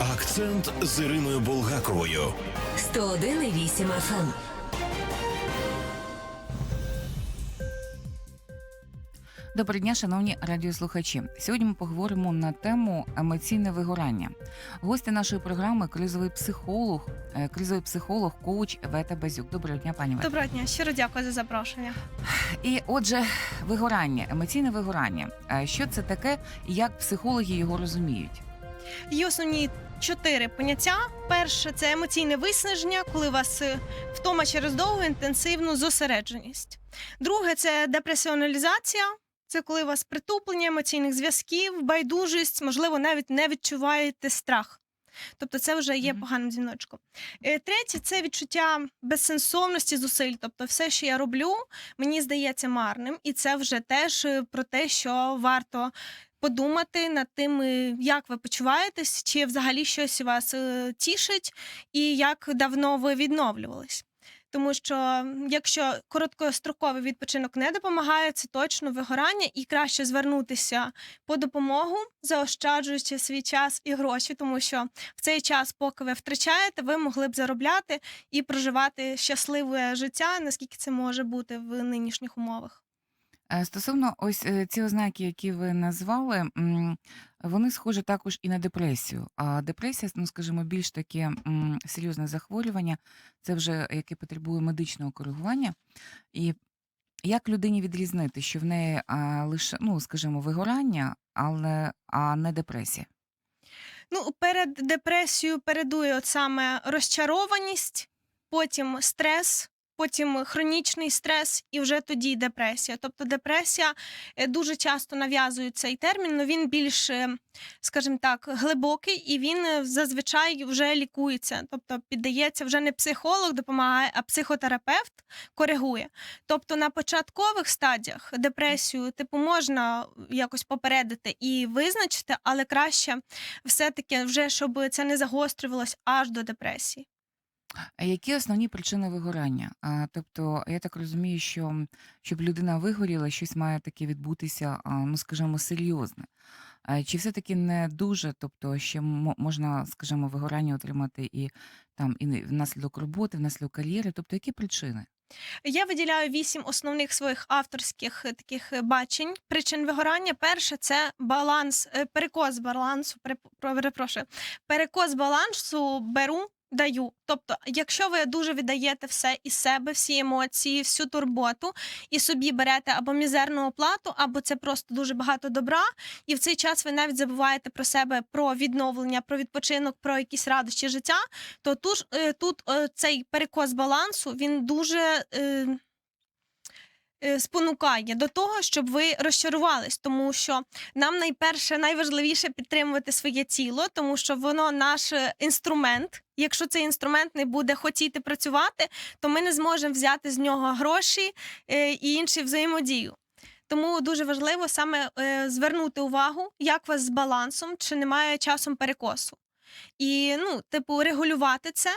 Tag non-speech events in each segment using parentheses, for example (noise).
Акцент з Іриною Булгаковою. 101,8 FM. Доброго дня, шановні радіослухачі. Сьогодні ми поговоримо на тему емоційне вигорання. Гості нашої програми кризовий психолог, е, кризовий психолог, коуч Вета Базюк. Доброго дня, пані Вета. Доброго дня, щиро дякую за запрошення. І отже, вигорання, емоційне вигорання. Е, Що це таке і як психологи його розуміють? Є основні чотири поняття. Перше це емоційне виснаження, коли у вас е, втома через довгу інтенсивну зосередженість. Друге це депресіоналізація. Це коли у вас притуплення емоційних зв'язків, байдужість, можливо, навіть не відчуваєте страх. Тобто це вже є поганим дзвіночком. Е, Третє це відчуття безсенсовності зусиль. Тобто, все, що я роблю, мені здається марним, і це вже теж е, про те, що варто подумати над тим, е, як ви почуваєтесь, чи взагалі щось вас е, тішить, і як давно ви відновлювались. Тому що якщо короткостроковий відпочинок не допомагає, це точно вигорання, і краще звернутися по допомогу, заощаджуючи свій час і гроші, тому що в цей час, поки ви втрачаєте, ви могли б заробляти і проживати щасливе життя, наскільки це може бути в нинішніх умовах. Е, Стосовно ось е, ці ознаки, які ви назвали, вони схожі також і на депресію. А депресія, ну скажімо, більш таке серйозне захворювання, це вже яке потребує медичного коригування. І як людині відрізнити, що в неї лише, ну скажімо, вигорання, але а не депресія? Ну, перед депресією передує от саме розчарованість, потім стрес, потім хронічний стрес, і вже тоді депресія. Тобто депресія е, дуже часто нав'язує цей термін, але він більш, е, скажімо так, глибокий, і він е, зазвичай вже лікується. Тобто піддається вже не психолог допомагає, а психотерапевт коригує. Тобто на початкових стадіях депресію типу можна якось попередити і визначити, але краще все-таки вже щоб це не загострювалось аж до депресії. Які основні причини вигорання? Тобто, я так розумію, що щоб людина вигоріла, щось має таке відбутися, ну скажімо, серйозне. Чи все-таки не дуже, тобто ще мо- можна, скажімо, вигорання отримати і там і внаслідок роботи, внаслідок кар'єри? Тобто, які причини? Я виділяю вісім основних своїх авторських е, таких е, бачень причин вигорання. Перше це баланс, е, перекос балансу. переп- Перепрошую, перекос балансу беру. Даю, тобто, якщо ви дуже віддаєте все із себе, всі емоції, всю турботу, і собі берете або мізерну оплату, або це просто дуже багато добра, і в цей час ви навіть забуваєте про себе, про відновлення, про відпочинок, про якісь радощі життя, то тут, е, тут е, цей перекос балансу він дуже. Е, Спонукає до того, щоб ви розчарувались, тому що нам найперше найважливіше підтримувати своє тіло, тому що воно наш е, інструмент. Якщо цей інструмент не буде хотіти працювати, то ми не зможемо взяти з нього гроші е, і інші взаємодію. Тому дуже важливо саме звернути увагу, як вас з балансом, чи немає часом перекосу. І ну, типу, регулювати це.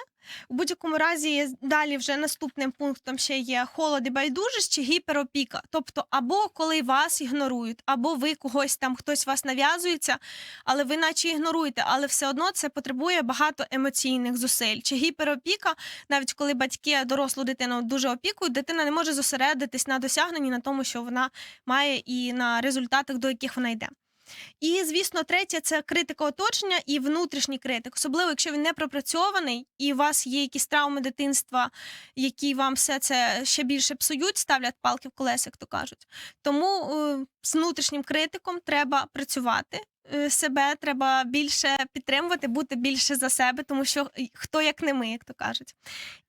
У будь-якому разі далі вже наступним пунктом ще є холод і байдужість чи гіперопіка. Тобто, або коли вас ігнорують, або ви когось там хтось вас нав'язується, але ви наче ігноруєте, але все одно це потребує багато емоційних зусиль. Чи гіперопіка, навіть коли батьки дорослу дитину дуже опікують, дитина не може зосередитись на досягненні на тому, що вона має, і на результатах, до яких вона йде. І, звісно, третє це критика оточення і внутрішній критик, особливо якщо він не пропрацьований, і у вас є якісь травми дитинства, які вам все це ще більше псують, ставлять палки в колеса, як то кажуть. Тому е, з внутрішнім критиком треба працювати. Е, Себе треба більше підтримувати, бути більше за себе, тому що хто як не ми, як то кажуть.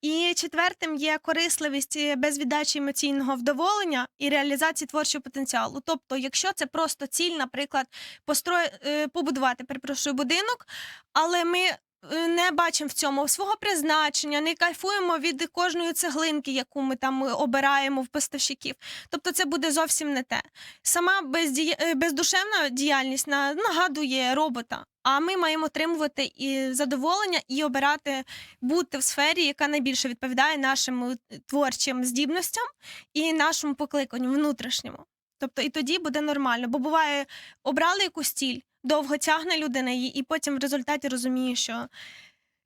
І четвертим є корисливість е, без віддачі емоційного вдоволення і реалізації творчого потенціалу. Тобто, якщо це просто ціль, наприклад, построї, е, побудувати, перепрошую, будинок, але ми не бачимо в цьому свого призначення, не кайфуємо від кожної цеглинки, яку ми там е, обираємо в поставщиків. Тобто, це буде зовсім не те. Сама бездія... е, бездушевна діяльність на- нагадує робота. А ми маємо отримувати і задоволення і обирати бути в сфері, яка найбільше відповідає нашим е, творчим здібностям і нашому покликанню внутрішньому. Тобто і тоді буде нормально. Бо буває, обрали якусь ціль, довго тягне людина її, і потім в результаті розуміє, що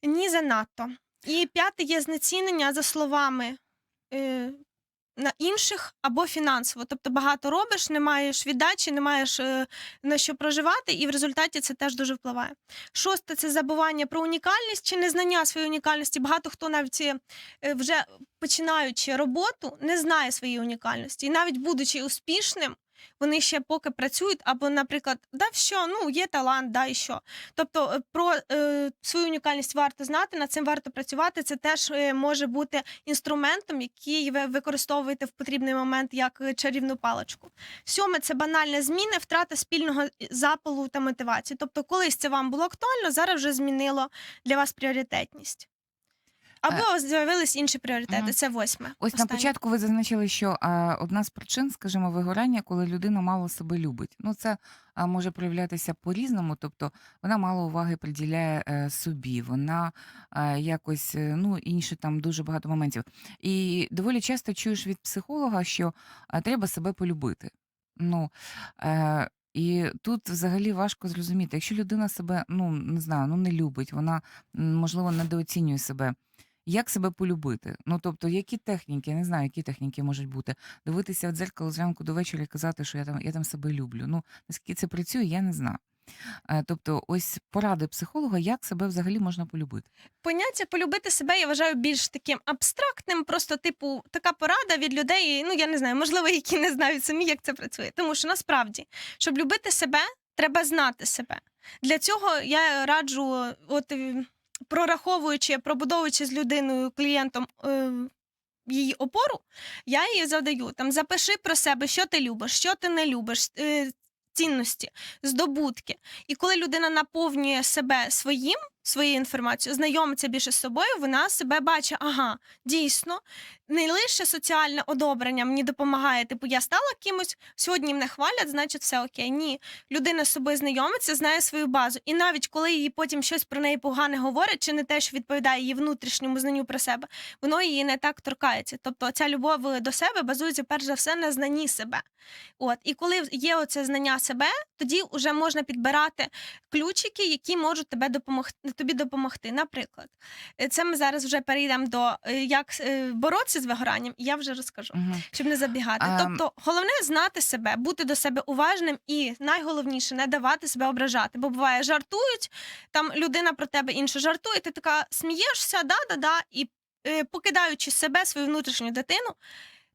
ні занадто. І п'яте є знецінення за словами. Е, на інших або фінансово, тобто багато робиш, не маєш віддачі, не маєш е, на що проживати, і в результаті це теж дуже впливає. Шосте це забування про унікальність чи незнання своєї унікальності. Багато хто навіть е, вже починаючи роботу, не знає своєї унікальності, і навіть будучи успішним. Вони ще поки працюють, або, наприклад, да, що ну є талант, да і що. Тобто е, про е, свою унікальність варто знати, над цим варто працювати. Це теж е, може бути інструментом, який ви використовуєте в потрібний момент як е, чарівну паличку. Сьоме це банальне зміни, втрата спільного запалу та мотивації. Тобто, колись це вам було актуально, зараз вже змінило для вас пріоритетність. Або з'явились інші пріоритети. Мгм. Це восьме. Ось на Останнє. початку ви зазначили, що а, одна з причин, скажімо, вигорання, коли людина мало себе любить. Ну, це а, може проявлятися по-різному, тобто вона мало уваги приділяє е, собі, вона е, якось, е, ну, інші там дуже багато моментів. І доволі часто чуєш від психолога, що а, треба себе полюбити. Ну, е, і тут взагалі важко зрозуміти, якщо людина себе, ну не знаю, ну не любить, вона м, можливо недооцінює себе. Як себе полюбити? Ну тобто, які техніки, я не знаю, які техніки можуть бути. Дивитися в дзеркало зранку до вечора і казати, що я там я там себе люблю. Ну наскільки це працює, я не знаю. Е, Тобто, ось поради психолога, як себе взагалі можна полюбити. Поняття полюбити себе я вважаю більш таким абстрактним, просто типу така порада від людей. Ну я не знаю, можливо, які не знають самі, як це працює. Тому що насправді, щоб любити себе, треба знати себе. Для цього я раджу, от прораховуючи, пробудовуючи з людиною, клієнтом. е, Її опору, я їй задаю там запиши про себе, що ти любиш, що ти не любиш, е, цінності, здобутки. І коли людина наповнює себе своїм, своєю інформацією, знайомиться більше з собою, вона себе бачить, ага, дійсно, не лише соціальне одобрення мені допомагає, типу, я стала кимось, сьогодні мене хвалять, значить все окей. Ні. Людина з собою знайомиться, знає свою базу. І навіть коли їй потім щось про неї погане говорять, чи не те, що відповідає її внутрішньому знанню про себе, воно її не так торкається. Тобто ця любов до себе базується перш за все на знанні себе. От і коли є оце знання себе, тоді вже можна підбирати ключики, які можуть тебе допомогти тобі допомогти. Наприклад, е, це ми зараз вже перейдемо до е, як е, боротися з вигоранням, і я вже розкажу, Угу. щоб не забігати. А, Тобто, головне знати себе, бути до себе уважним і найголовніше не давати себе ображати. Бо буває, жартують там людина про тебе інше жартує. Ти така смієшся, да, да, да, і покидаючи себе, свою внутрішню дитину,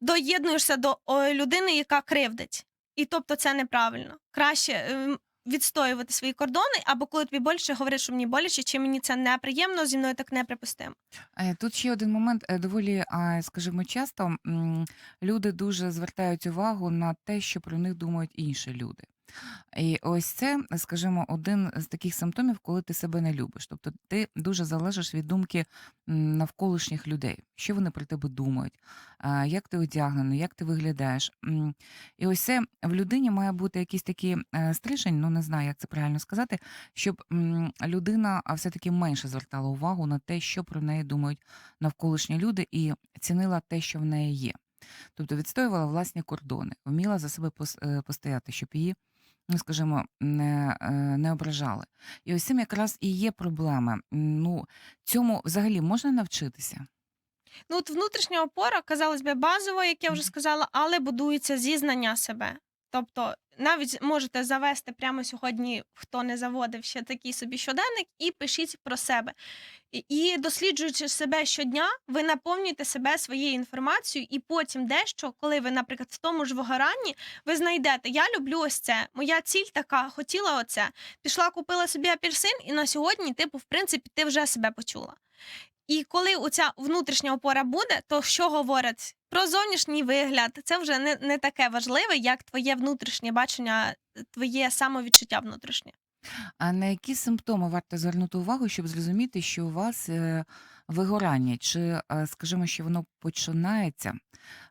доєднуєшся до людини, яка кривдить. І тобто це неправильно. Краще ем, відстоювати свої кордони, або коли тобі боляче, говориш, що мені боляче, чи мені це неприємно, зі мною так неприпустимо. Е, Тут ще один момент. Е, Доволі, скажімо, часто люди дуже звертають увагу на те, що про них думають інші люди. І ось це, скажімо, один з таких симптомів, коли ти себе не любиш. Тобто ти дуже залежиш від думки навколишніх людей, що вони про тебе думають, як ти одягнений, як ти виглядаєш. І ось це в людині має бути якийсь такий е, стрижень, ну не знаю, як це правильно сказати, щоб людина все-таки менше звертала увагу на те, що про неї думають навколишні люди, і цінила те, що в неї є. Тобто відстоювала власні кордони, вміла за себе е, постояти, щоб її, ну скажімо, не, е, не ображали. І ось цим якраз і є проблема. Ну, цьому взагалі можна навчитися. Ну, от внутрішня опора, казалось би, базова, як я вже сказала, але будується зі знання себе. Тобто, навіть можете завести прямо сьогодні, хто не заводив ще такий собі щоденник, і пишіть про себе. І- досліджуючи себе щодня, ви наповнюєте себе своєю інформацією, і потім дещо, коли ви, наприклад, в тому ж вигоранні, ви знайдете: я люблю ось це, моя ціль така, хотіла оце. Пішла, купила собі апельсин, і на сьогодні, типу, в принципі, ти вже себе почула. І коли оця внутрішня опора буде, то що говорять про зовнішній вигляд, це вже не, не таке важливе, як твоє внутрішнє бачення, твоє самовідчуття внутрішнє. А на які симптоми варто звернути увагу, щоб зрозуміти, що у вас е, вигорання, чи, е, скажімо, що воно починається?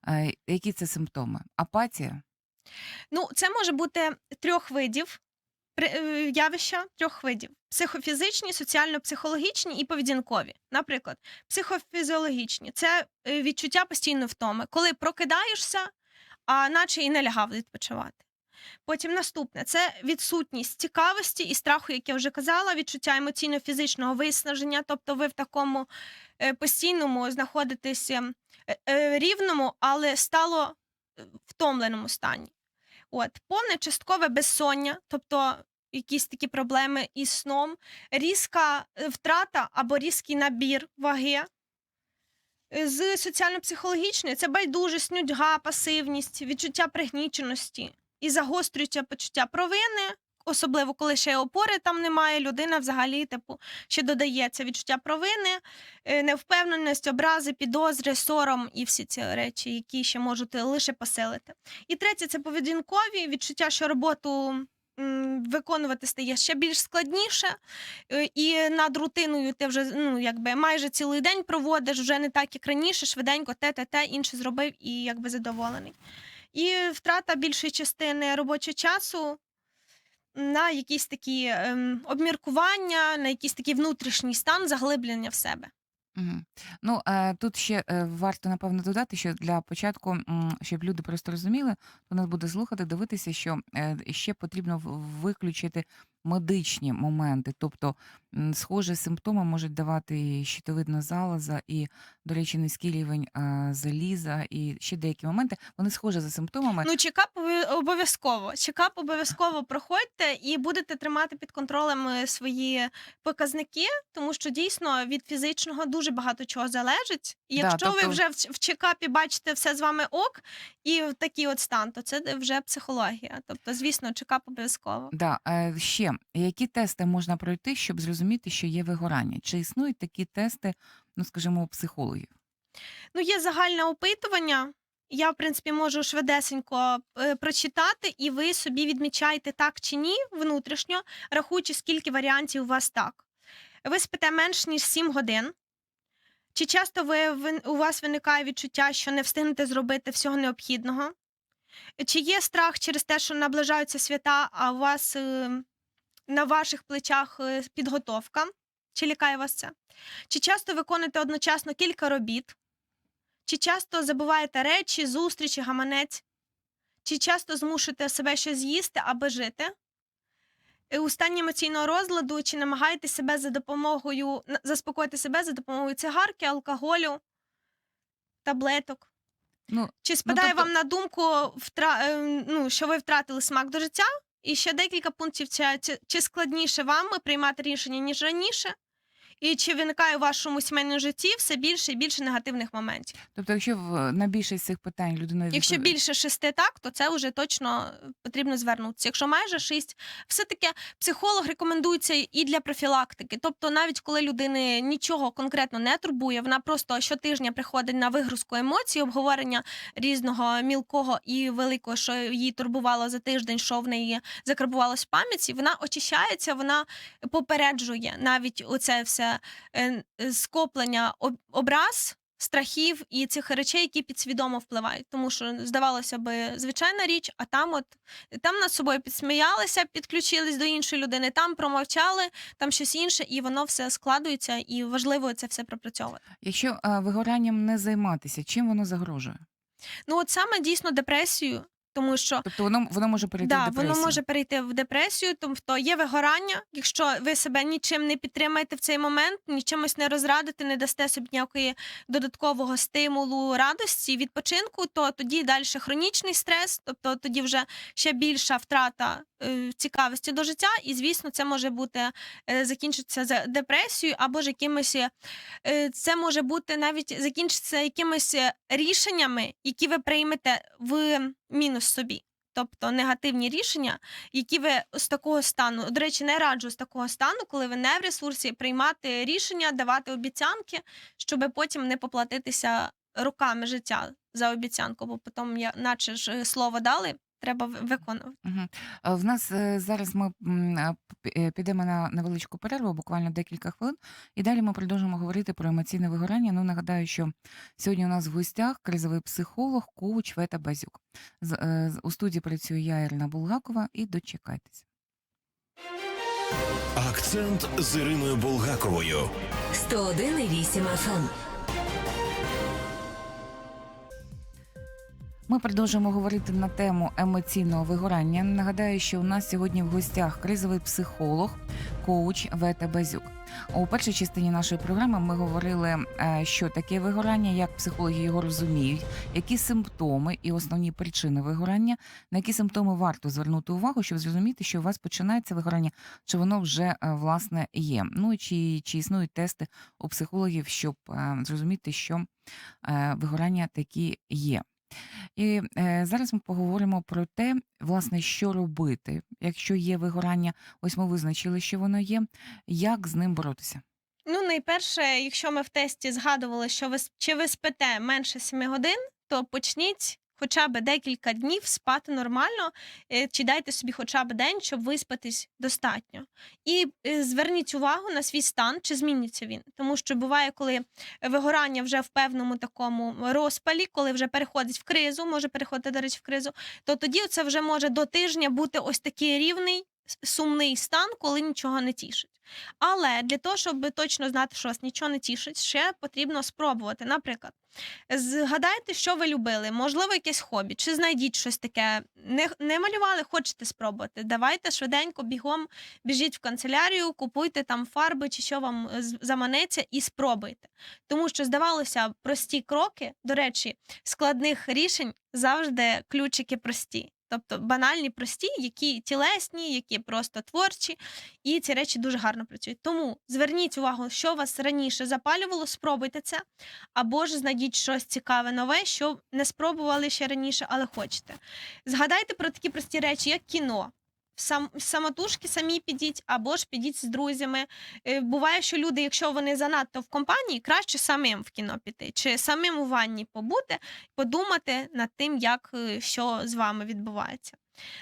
Е, Які це симптоми? Апатія? Ну, це може бути трьох видів явища трьох видів: психофізичні, соціально-психологічні і поведінкові. Наприклад, психофізіологічні це е, відчуття постійної втоми, коли прокидаєшся, а наче і не лягав відпочивати. Потім наступне це відсутність цікавості і страху, як я вже казала, відчуття емоційно-фізичного виснаження, тобто ви в такому е, постійному знаходитеся е, е, рівному, але стало е, втомленому стані. От, повне часткове безсоння, тобто якісь такі проблеми із сном, різка е, втрата або різкий набір ваги. Е, З соціально-психологічної це байдужість, нудьга, пасивність, відчуття пригніченості і загострюється почуття провини, особливо коли ще опори там немає. Людина взагалі, типу, ще додається відчуття провини, е, невпевненість, образи, підозри, сором і всі ці речі, які ще можуть лише посилити. І третє це поведінкові відчуття, що роботу. Виконувати стає ще більш складніше, е, і над рутиною ти вже ну якби майже цілий день проводиш, вже не так, як раніше, швиденько те, те, те, інше зробив і якби задоволений. І втрата більшої частини робочого часу на якісь такі ем, обміркування, на якийсь такий внутрішній стан, заглиблення в себе. Угу. Ну, е, тут ще е, варто напевно додати, що для початку, щоб люди просто розуміли, то нас буде слухати, дивитися, що е, ще потрібно виключити медичні моменти. Тобто, схожі симптоми можуть давати і щитовидна залоза, і, до речі, низький рівень заліза, і ще деякі моменти. Вони схожі за симптомами. Ну, чекап обов'я- обов'язково. Чекап обов'язково проходьте і будете тримати під контролем свої показники, тому що дійсно від фізичного дуже багато чого залежить. І Да, якщо ви тобто- вже в, чекапі бачите все з вами ок, і такий от стан, то це вже психологія. Тобто, звісно, чекап обов'язково. Да, е, які тести можна пройти, щоб зрозуміти, що є вигорання? Чи існують такі тести, ну скажімо, у психологів? Ну, є загальне опитування. Я, в принципі, можу швидесенько е, прочитати, і ви собі відмічаєте так чи ні внутрішньо, рахуючи, скільки варіантів у вас так. Ви спите менш ніж 7 годин. Чи часто ви, у вас виникає відчуття, що не встигнете зробити всього необхідного? Чи є страх через те, що наближаються свята, а у вас е, на ваших плечах е, підготовка? Чи лякає вас це? Чи часто виконуєте одночасно кілька робіт? Чи часто забуваєте речі, зустрічі, гаманець? Чи часто змушуєте себе щось з'їсти, аби жити? Е, У стані емоційного розладу чи намагаєтесь себе за допомогою заспокоїти себе за допомогою цигарки, алкоголю, таблеток? Ну, Чи спадає тобто- вам на думку, втра... е, ну, що ви втратили смак до життя? І ще декілька пунктів: чи, складніше вам приймати рішення, ніж раніше? І чи виникає у вашому сімейному житті все більше і більше негативних моментів? тобто, якщо в, на більшість цих питань людина Якщо більше шести так, то це вже точно потрібно звернутися. Якщо майже шість, все таки психолог рекомендується і для профілактики. Тобто, навіть коли людини нічого конкретно не турбує, вона просто щотижня приходить на вигрузку емоцій, обговорення різного мілкого і великого, що її турбувало за тиждень, що в неї закарбувалось в пам'яті. Вона очищається, вона попереджує навіть оце все скоплення образ страхів і цих речей, які підсвідомо впливають. Тому що здавалося би, звичайна річ, а там, от там над собою підсміялися, підключились до іншої людини, там промовчали, там щось інше, і воно все складується, і важливо це все пропрацьовувати. Якщо е, вигоранням не займатися, чим воно загрожує? Ну, от саме дійсно депресію, тому що Тобто воно воно може перейти да, в депресію. воно може перейти в депресію, тобто є вигорання. Якщо ви себе нічим не підтримаєте в цей момент, нічимось не розрадите, не дасте собі ніякої додаткового стимулу, радості, відпочинку, то тоді далі хронічний стрес, тобто тоді вже ще більша втрата е, цікавості до життя, і звісно, це може бути е, закінчитися за депресією або ж якимось. е, Це може бути навіть закінчитися якимись рішеннями, які ви приймете в мінус собі. Тобто негативні рішення, які ви з такого стану, до речі, не раджу з такого стану, коли ви не в ресурсі, приймати рішення, давати обіцянки, щоб потім не поплатитися роками життя за обіцянку, бо потім, наче ж е, слово дали, треба виконувати. Угу. В нас е, зараз ми м, а, п- е, підемо на невеличку перерву, буквально декілька хвилин, і далі ми продовжимо говорити про емоційне вигорання. Ну, нагадаю, що сьогодні у нас в гостях кризовий психолог, коуч Вета Базюк. З, е, з- у студії працює я, Ірина Булгакова, і дочекайтеся. Акцент з Іриною Болгаковою. 101,8 FM. Ми продовжуємо говорити на тему емоційного вигорання. Нагадаю, що у нас сьогодні в гостях кризовий психолог, коуч Вета Базюк. У першій частині нашої програми ми говорили, е, що таке вигорання, як психологи його розуміють, які симптоми і основні причини вигорання, на які симптоми варто звернути увагу, щоб зрозуміти, що у вас починається вигорання, чи воно вже е, власне є. Ну чи, чи існують тести у психологів, щоб е, зрозуміти, що вигорання такі є. І е, зараз ми поговоримо про те, власне, що робити, якщо є вигорання. Ось ми визначили, що воно є. Як з ним боротися? Ну, найперше, якщо ми в тесті згадували, що ви чи ви спите менше 7 годин, то почніть хоча б декілька днів спати нормально, е, чи дайте собі хоча б день, щоб виспатись достатньо. І е, зверніть увагу на свій стан, чи зміниться він. Тому що буває, коли вигорання вже в певному такому розпалі, коли вже переходить в кризу, може переходити, до речі, в кризу, то тоді це вже може до тижня бути ось такий рівний сумний стан, коли нічого не тішить. Але для того, щоб точно знати, що вас нічого не тішить, ще потрібно спробувати. Наприклад, згадайте, що ви любили, можливо, якесь хобі, чи знайдіть щось таке. Не, не малювали, хочете спробувати. Давайте швиденько бігом біжіть в канцелярію, купуйте там фарби чи що вам е, заманеться, і спробуйте. Тому що здавалося, прості кроки, до речі, складних рішень завжди ключики прості. Тобто банальні, прості, які тілесні, які просто творчі, і ці речі дуже гарно працюють. Тому зверніть увагу, що вас раніше запалювало, спробуйте це, або ж знайдіть щось цікаве нове, що не спробували ще раніше, але хочете. Згадайте про такі прості речі, як кіно. Сам самотужки самі підіть, або ж підіть з друзями. Е, Буває, що люди, якщо вони занадто в компанії, краще самим в кіно піти, чи самим у ванні побути, подумати над тим, як е, що з вами відбувається.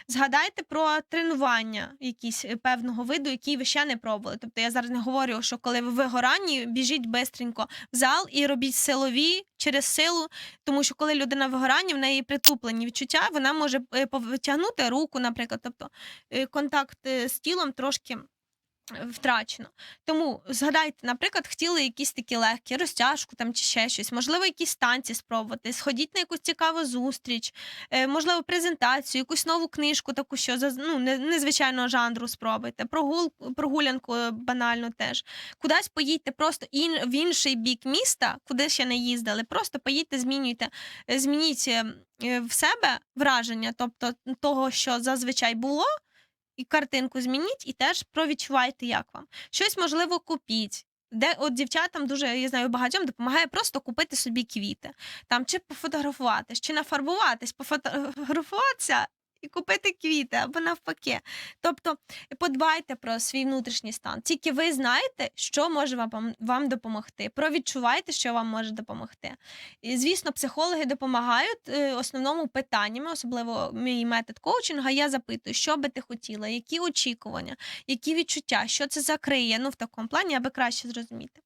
Згадайте про тренування якісь е, певного виду, які ви ще не пробували. Тобто я зараз не говорю, що коли ви вигоранні, біжіть бистренько в зал і робіть силові через силу, тому що коли людина вигоранні, в неї притуплені відчуття, вона може е, повитягнути руку, наприклад, тобто е, контакт з тілом трошки. Втрачено. Тому згадайте, наприклад, хотіли якісь такі легкі розтяжку там чи ще щось, можливо, якісь танці спробувати, сходіть на якусь цікаву зустріч, е, можливо, презентацію, якусь нову книжку, таку що ну, незвичайного жанру спробуйте, прогул, прогулянку е, банально теж. Кудись поїдьте просто ін, в інший бік міста, куди ще не їздили. Просто поїдьте, змінюйте, змініть е, е, в себе враження, тобто того, що зазвичай було. І картинку змініть, і теж провідчувайте, як вам. Щось можливо купіть. Де от дівчатам дуже я знаю багатьом допомагає просто купити собі квіти, там чи пофотографуватись, чи нафарбуватись, пофотографуватися (laughs) і купити квіти або навпаки. Тобто подбайте про свій внутрішній стан. Тільки ви знаєте, що може вам, вам допомогти. Провідчувайте, що вам може допомогти. І, звісно, психологи допомагають е, основному питаннями, особливо мій метод коучинга. Я запитую, що би ти хотіла, які очікування, які відчуття, що це закриє. Ну, в такому плані, аби краще зрозуміти.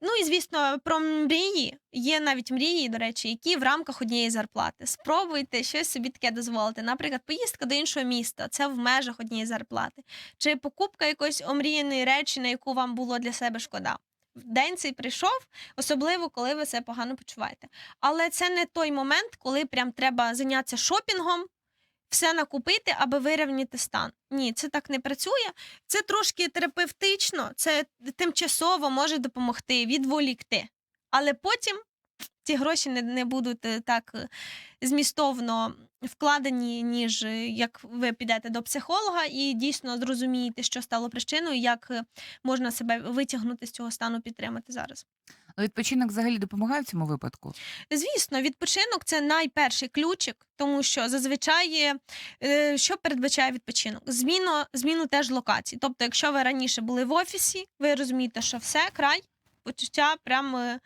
Ну і звісно, про мрії є навіть мрії, до речі, які в рамках однієї зарплати. Спробуйте щось собі таке дозволити. Наприклад, поїздка до іншого міста, це в межах однієї зарплати, чи покупка якоїсь омріяної речі, на яку вам було для себе шкода. День цей прийшов, особливо коли ви себе погано почуваєте. Але це не той момент, коли прям треба зайнятися шопінгом, все накупити, аби вирівняти стан. Ні, це так не працює. Це трошки терапевтично, це тимчасово може допомогти, відволікти. Але потім ці гроші не, не будуть е, так е, змістовно вкладені, ніж е, як ви підете до психолога і дійсно зрозумієте, що стало причиною, як можна себе витягнути з цього стану, підтримати зараз. А Відпочинок взагалі допомагає в цьому випадку? Звісно, відпочинок це найперший ключик, тому що зазвичай е, що передбачає відпочинок? Зміну, зміну теж локацій. Тобто, якщо ви раніше були в офісі, ви розумієте, що все, край, почуття прям е,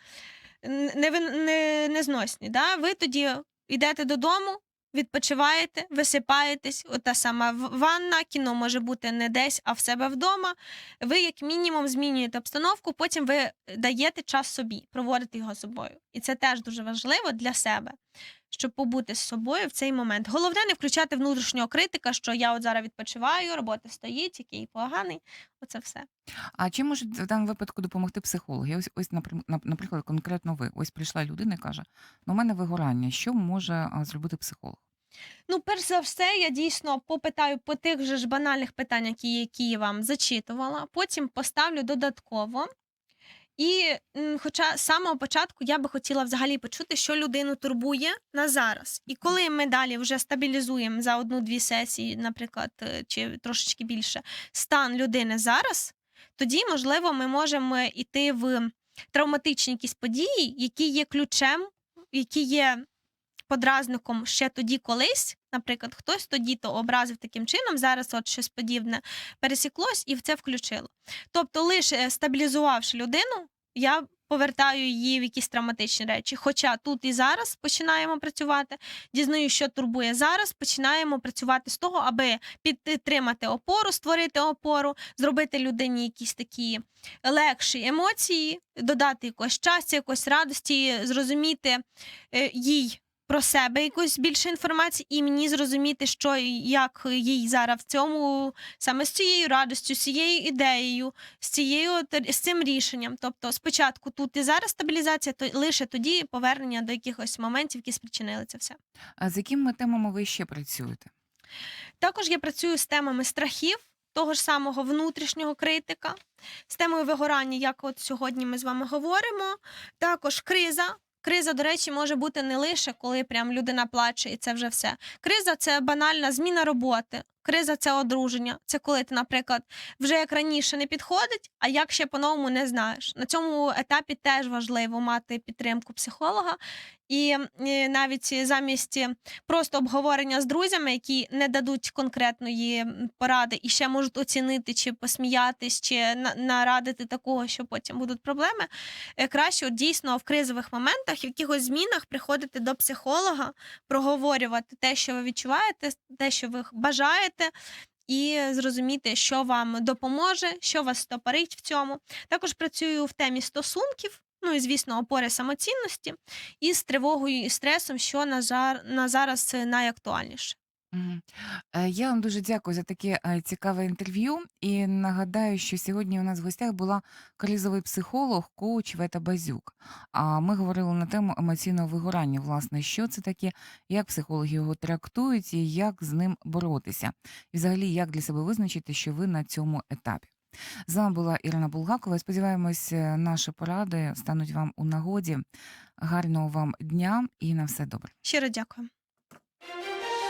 не, не, незносні. Да? Ви тоді йдете додому. Відпочиваєте, висипаєтесь, ота сама ванна, кіно може бути не десь, а в себе вдома. Ви, як мінімум, змінюєте обстановку, потім ви даєте час собі, проводите його собою. І це теж дуже важливо для себе. Щоб побути з собою в цей момент. Головне не включати внутрішнього критика, що я от зараз відпочиваю, робота стоїть, який поганий. Оце все. А чим можуть в даному випадку допомогти психологи? Ось, ось наприклад, конкретно ви. Ось прийшла людина і каже: ну, у мене вигорання. Що може зробити психолог? Ну, перш за все, я дійсно попитаю по тих же ж банальних питаннях, які, які я вам зачитувала. Потім поставлю додатково. І, хоча з самого початку я би хотіла взагалі почути, що людину турбує на зараз. І коли ми далі вже стабілізуємо за одну-дві сесії, наприклад, е, чи трошечки більше, стан людини зараз, тоді, можливо, ми можемо йти в травматичні якісь події, які є ключем, які є подразником ще тоді колись, наприклад, хтось тоді то образив таким чином, зараз от щось подібне пересіклось і в це включило. Тобто, лише стабілізувавши людину, я повертаю її в якісь травматичні речі. Хоча тут і зараз починаємо працювати, дізнаю, що турбує зараз, починаємо працювати з того, аби підтримати опору, створити опору, зробити людині якісь такі легші емоції, додати якось щастя, якось радості, зрозуміти е, їй про себе якусь більше інформації, і мені зрозуміти, що і як їй зараз в цьому саме з цією радістю, з цією ідеєю, з цією от- з цим рішенням. Тобто, спочатку тут і зараз стабілізація, то лише тоді повернення до якихось моментів, які спричинили це все. А з якими темами ви ще працюєте? Також я працюю з темами страхів, того ж самого внутрішнього критика, з темою вигорання, як от сьогодні ми з вами говоримо. Також криза. Криза, до речі, може бути не лише коли прям людина плаче, і це вже все. Криза це банальна зміна роботи. Криза це одруження. Це коли ти, наприклад, вже як раніше не підходить, а як ще по-новому не знаєш. На цьому етапі теж важливо мати підтримку психолога. І навіть замість просто обговорення з друзями, які не дадуть конкретної поради і ще можуть оцінити, чи посміятись, чи нарадити такого, що потім будуть проблеми. е, Краще дійсно в кризових моментах, в якихось змінах приходити до психолога, проговорювати те, що ви відчуваєте, те, що ви бажаєте. І зрозуміти, що вам допоможе, що вас стопорить в цьому. Також працюю в темі стосунків, ну і звісно, опори самоцінності, і з тривогою і стресом, що на, зараз найактуальніше. Е, Я вам дуже дякую за таке е, цікаве інтерв'ю. І нагадаю, що сьогодні у нас в гостях була кризовий психолог, коуч Вета Базюк. А ми говорили на тему емоційного вигорання. Власне, що це таке, як психологи його трактують і як з ним боротися. І взагалі, як для себе визначити, що ви на цьому етапі. З вами була Ірина Булгакова. Сподіваємось, е, наші поради стануть вам у нагоді. Гарного вам дня і на все добре. Щиро дякую.